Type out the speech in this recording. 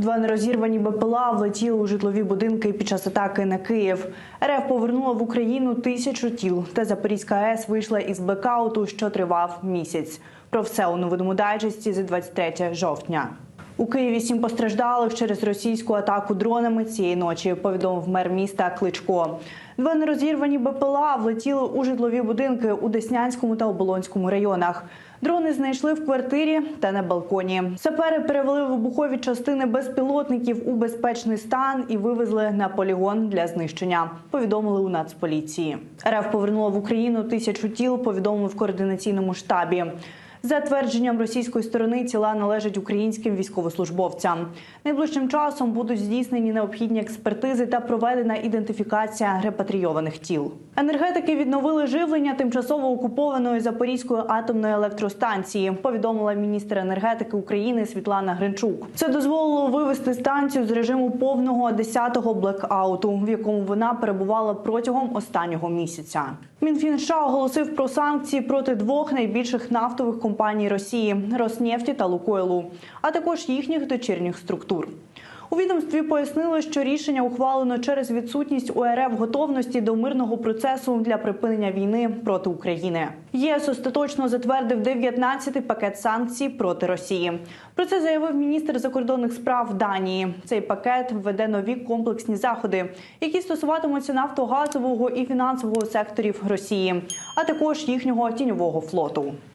Два нерозірвані БПЛА влетіли у житлові будинки під час атаки на Київ. РФ повернула в Україну тисячу тіл. Та Запорізька АЕС вийшла із блекауту, що тривав місяць. Про все у новинному дайджесті за 23 жовтня. У Києві сім постраждалих через російську атаку дронами цієї ночі. Повідомив мер міста Кличко. Два нерозірвані БПЛА влетіли у житлові будинки у Деснянському та Оболонському районах. Дрони знайшли в квартирі та на балконі. Сапери перевели вибухові частини безпілотників у безпечний стан і вивезли на полігон для знищення. Повідомили у Нацполіції. РФ повернула в Україну тисячу тіл. Повідомили в координаційному штабі. За твердженням російської сторони, тіла належать українським військовослужбовцям. Найближчим часом будуть здійснені необхідні експертизи та проведена ідентифікація репатрійованих тіл. Енергетики відновили живлення тимчасово окупованої Запорізької атомної електростанції. Повідомила міністр енергетики України Світлана Гринчук. Це дозволило вивести станцію з режиму повного 10-го блекауту, в якому вона перебувала протягом останнього місяця. Мінфін США оголосив про санкції проти двох найбільших нафтових компаній Росії Роснефті та Лукойлу, а також їхніх дочірніх структур. У відомстві пояснили, що рішення ухвалено через відсутність у РФ готовності до мирного процесу для припинення війни проти України. ЄС остаточно затвердив 19-й пакет санкцій проти Росії. Про це заявив міністр закордонних справ Данії. Цей пакет введе нові комплексні заходи, які стосуватимуться нафтогазового і фінансового секторів Росії, а також їхнього тіньового флоту.